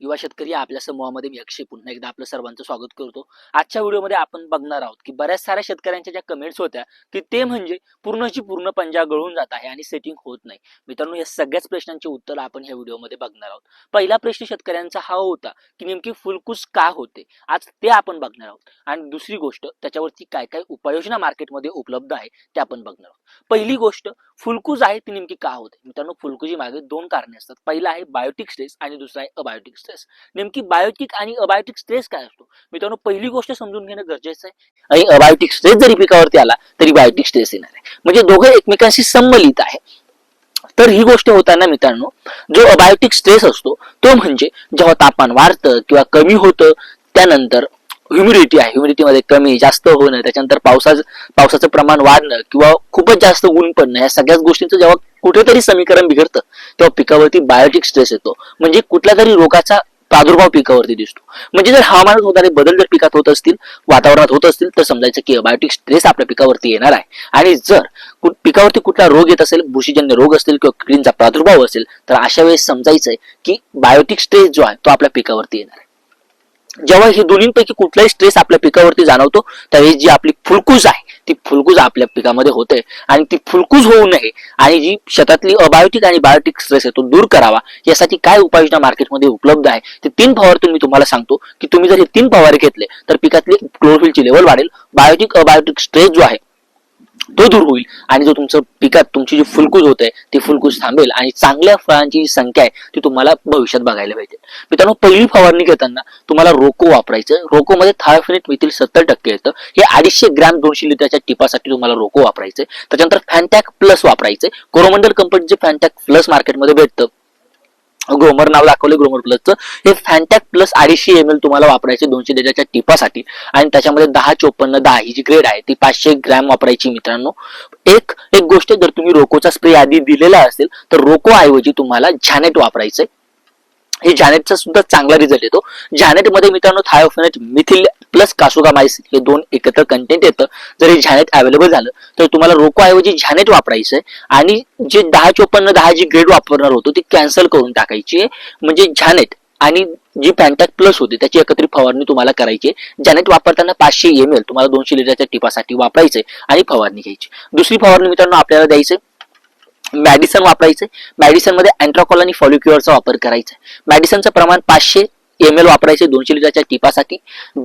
युवा शेतकरी या आपल्या समूहामध्ये मी अक्षय पुन्हा एकदा आपलं सर्वांचं स्वागत करतो. आजच्या व्हिडिओमध्ये आपण बघणार आहोत की बऱ्याच साऱ्या शेतकऱ्यांच्या ज्या कमेंट्स होत्या की ते म्हणजे पूर्णची पूर्ण पंजा गळून जात आहे आणि सेटिंग होत नाही. मित्रांनो या सगळ्याच प्रश्नांची उत्तर आपण ह्या व्हिडिओमध्ये बघणार आहोत. पहिला प्रश्न शेतकऱ्यांचा हा होता की नेमकी फुलकुस का होते? आज ते आपण बघणार आहोत. आणि दुसरी गोष्ट त्याच्यावरती काय काय उपाययोजना मार्केटमध्ये उपलब्ध आहे ते आपण बघणार आहोत. पहिली गोष्ट फुलकुज आहे ती नेमकी का होते? मित्रांनो फुलकुजी मागे दोन कारणे असतात. पहिला आहे बायोटिक स्ट्रेस आणि दुसरा आहे अबायोटिक स्ट्रेस नेमकी बायोटिक आणि अबायोटिक स्ट्रेस काय असतो? मित्रांनो पहिली गोष्ट समजून घेणं गरजेचं आहे. आणि अबायोटिक स्ट्रेस जरी पिकावरती आला तरी बायोटिक स्ट्रेस येणार आहे. म्हणजे दोघं एकमेकांशी संमलित आहे. तर ही गोष्ट होताना मित्रांनो जो अबायोटिक स्ट्रेस असतो तो म्हणजे जेव्हा तापमान वाढतं किंवा कमी होतं त्यानंतर ह्युमिडिटी आहे. ह्युमिडिटीमध्ये कमी जास्त होणं त्याच्यानंतर पावसाचं पावसाचं प्रमाण वाढणं किंवा खूपच जास्त ऊन पडणं या सगळ्याच गोष्टींचं जेव्हा कुठेतरी समीकरण बिघडतं तेव्हा पिकावरती बायोटिक स्ट्रेस येतो. म्हणजे कुठल्या तरी रोगाचा प्रादुर्भाव पिकावरती दिसतो. म्हणजे जर हवामानात होणारे बदल जर पिकात होत असतील वातावरणात होत असतील तर समजायचं की बायोटिक स्ट्रेस आपल्या पिकावरती येणार आहे. आणि जर पिकावरती कुठला रोग येत असेल बुरशीजन्य रोग असतील किंवा किडींचा प्रादुर्भाव असेल तर अशा वेळेस समजायचंय की बायोटिक स्ट्रेस जो आहे तो आपल्या पिकावरती येणार आहे. जेव्हा हे दोन्हींपैकी कुठलाही स्ट्रेस आपल्या पिकावरती जाणवतो त्यावेळी जी आपली फुलकूज आहे ती फुलकूज आपल्या पिकामध्ये होते आणि ती फुलकूज होऊ नये आणि जी शेतातली अबायोटिक आणि बायोटिक स्ट्रेस आहे तो दूर करावा यासाठी काय उपाययोजना मार्केटमध्ये उपलब्ध आहे ते तीन फवार मी तुम्हाला सांगतो की तुम्ही जर हे तीन फवारे घेतले तर पिकातली क्लोरोफिलची लेवल वाढेल. बायोटिक अबायोटिक स्ट्रेस जो आहे तो दूर होईल आणि जो तुमचं पिकात तुमची जी फुलकूज आहे ती फुलकूज थांबेल आणि चांगल्या फळांची जी संख्या आहे ती तुम्हाला भविष्यात बघायला पाहिजे मित्रांनो पहिली फवारणी घेताना तुम्हाला रोको वापरायचं. रोकोमध्ये मध्ये थायोफिनेट सत्तर टक्के येतं. हे अडीचशे ग्रॅम दोनशे लिटरच्या टिपासाठी तुम्हाला रोको वापरायचं त्याच्यानंतर फॅन्टॅक प्लस वापरायचे कोरोमंडल कंपनीचे फॅन्टॅक प्लस मार्केटमध्ये भेटतं. ग्रोमर नाव दाखवले ग्रोमर प्लसचं हे फॅन्टॅक प्लस अडीचशे एम एल तुम्हाला वापरायचे दोनशे लिटरच्या टिपासाठी. आणि त्याच्यामध्ये दहा चोपन्न दहा ही जी ग्रेड आहे ती पाचशे ग्रॅम वापरायची मित्रांनो. एक एक गोष्ट जर तुम्ही रोकोचा स्प्रे आधी दिलेला असेल तर रोको ऐवजी तुम्हाला झॅनेट वापरायचंय. हे जॅनेटचा सुद्धा चांगला रिझल्ट येतो. जॅनेटमध्ये मित्रांनो थायोफेनेट मिथिल प्लस कासोगामायसिन हे दोन एकत्र कंटेंट येतं. जर हे झॅनेट अवेलेबल झालं तर तुम्हाला रोकोऐवजी झॅनेट वापरायचं आहे. आणि जे दहा चोपन्न दहा जी ग्रेड वापरणार होतो ती कॅन्सल करून टाकायची आहे. म्हणजे झॅनेट आणि जी पॅन्टॅक प्लस होती त्याची एकत्रित फवारणी तुम्हाला करायची आहे. जॅनेट वापरताना पाचशे एम एल तुम्हाला दोनशे लिटरच्या टिपासाठी वापरायचे आणि फवारणी घ्यायची दुसरी फवारणी मित्रांनो आपल्याला द्यायचे मॅडिसन वापरायचे मॅडिसन अँट्रॉकॉल आणि फॉलिक्युअरचा वापर करायचा मॅडिसनचं प्रमाण पाचशे एम एल वापरायचे दोनशे लिटरच्या टिपासाठी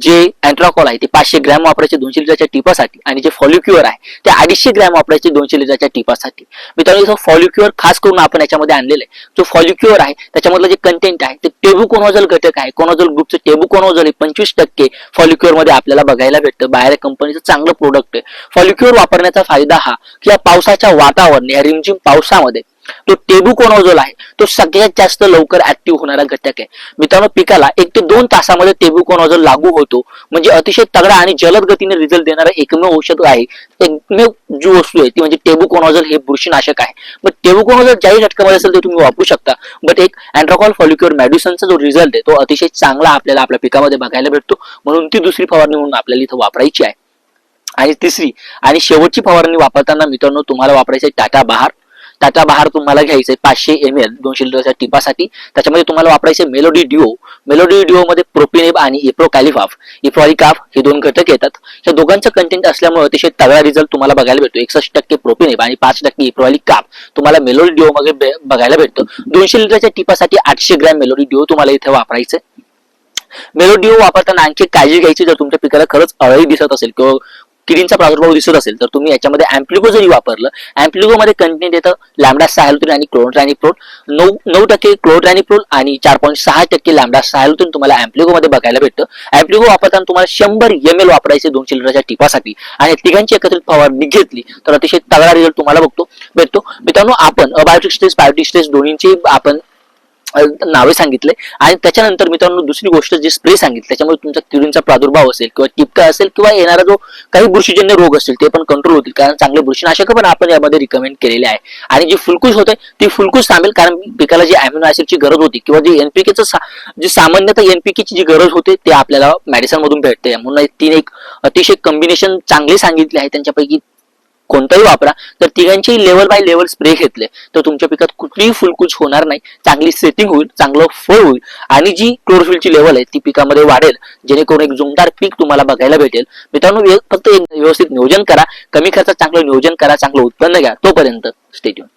जे अँट्राकॉल आहे ते पाचशे ग्रॅम वापरायचे दोनशे लिटरच्या टिपासाठी आणि जे फॉलिक्युअर आहे ते अडीचशे ग्रॅम वापरायचे दोनशे लिटरच्या टिपासाठी. मित्रांनो फॉलिक्युअर खास करून आपण याच्यामध्ये आणलेलं आहे जो फॉलिक्युअर आहे त्याच्यामधलं जे कंटेंट आहे ते टेबुकोनोझल घटक आहे. कोनोजल ग्रुपचं टेबुकोनोझल हे पंचवीस टक्के फॉलिक्युअरमध्ये आपल्याला बघायला भेटतं. बाहेर कंपनीचं चांगलं प्रोडक्ट आहे. फॉलिक्युअर वापरण्याचा फायदा हा की या पावसाच्या वातावरण या रिमझिम पावसामध्ये तो टेबुकोनोजोल आहे. तो सगळ्यात जास्त लवकर ऍक्टिव्ह होणारा घटक आहे. मित्रांनो पिकाला एक ते दोन तासामध्ये टेबुकोनोजोल लागू होतो. म्हणजे अतिशय तगडा आणि जलद गतीने रिझल्ट देणारा एकमेव औषध आहे. एकमेव जी वस्तू आहे ती म्हणजे टेबुकोनोझोल हे बुरशीनाशक आहे. मग टेबुकोनोझोल ज्याही घटकामध्ये असेल ते तुम्ही वापरू शकता. बट एक अँट्राकॉल फॉलिक्युअर मेडिसनचा जो रिझल्ट आहे तो अतिशय चांगला आपल्याला आपल्या पिकामध्ये बघायला भेटतो. म्हणून ती दुसरी फवारणी म्हणून आपल्याला इथं वापरायची आहे. आणि तिसरी आणि शेवटची फवारणी वापरताना मित्रांनो तुम्हाला वापरायचं आहे टाटा बहार. त्याच्या बहार तुम्हाला घ्यायचंय पाचशे एम एल दोनशे लिटरच्या टिपासाठी. त्याच्यामध्ये तुम्हाला वापरायचे मेलोडी डिओ मेलोडी डिओ मध्ये प्रोपिनेब आणि इप्रोकॅलिफाफ इप्रोलिकाफ हे दोन घटक येतात. या दोघांचं कंटेंट असल्यामुळे अतिशय तगडा रिझल्ट तुम्हाला बघायला भेटतो. एकसष्ट टक्के प्रोपिनेब आणि पाच टक्के इप्रोलिकाफ तुम्हाला मेलोडी डिओ मध्ये बघायला भेटतो. दोनशे लिटरच्या टिपासाठी आठशे ग्रॅम मेलोडी डिओ तुम्हाला इथे वापरायचं मेलोडिओ वापरताना आणखी काळजी घ्यायची जर तुमच्या पिकाला खरंच अळी दिसत असेल किंवा किडींचा प्रादुर्भाव दिसत असेल तर तुम्ही याच्यामध्ये अँप्लिगो जरी वापरलं अँप्लिगो मध्ये कंटेंट येतं लॅमडा सायलोथिन आणि क्लोट्रॅनिप्रोल नऊ नऊ टक्के क्लोट्रॅनिप्रोल आणि चार पॉईंट सहा टक्के लॅमडा सायलोथिन तुम्हाला अँप्लिगो मध्ये बघायला भेटतं. अँप्लिगो वापरताना तुम्हाला शंभर एम एल वापरायचे दोनशे लिटरच्या टिपासाठी. आणि तिघांची एकत्रित फवारणी घेतली तर अतिशय तगडा रिझल्ट तुम्हाला बघतो भेटतो. मित्रांनो आपण अबायोटिक स्ट्रेस बायोटिक स्ट्रेस दोन्हींची आपण नावे सांगितले. आणि त्याच्यानंतर मित्रांनो दुसरी गोष्ट जे स्प्रे सांगितले त्याच्यामुळे तुमचा किडींचा प्रादुर्भाव असेल किंवा टिपका असेल किंवा येणारा जो काही बुरशीजन्य रोग असतील ते पण कंट्रोल होतील. कारण चांगले बुरशीनाशक पण आपण यामध्ये रिकमेंड केलेले आहे. आणि जी फुलकूस होते ती फुलकूस थांबेल कारण पिकाला जी अॅमिनो ऍसिडची गरज होती किंवा जे एनपीकेचं जे सामान्यतः एनपीकेची जी गरज होते ते आपल्याला मेडिसिन मधून भेटते. म्हणून तीन एक अतिशय कॉम्बिनेशन चांगले सांगितले आहे. त्यांच्यापैकी कोणताही वापरा तर तिघांची लेवल बाय लेवल स्प्रे घेतले. तर तुमच्या पिकात कुठलीही फुलकूच होणार नाही. चांगली सेटिंग होईल चांगलं फळ होईल. आणि जी क्लोरोफिलची लेवल आहे ती पिकामध्ये वाढेल. जेणेकरून एक जुमदार पीक तुम्हाला बघायला भेटेल. मित्रांनो फक्त एक व्यवस्थित नियोजन करा. कमी खर्चात चांगलं नियोजन करा चांगलं उत्पन्न घ्या. तोपर्यंत स्टेट्यून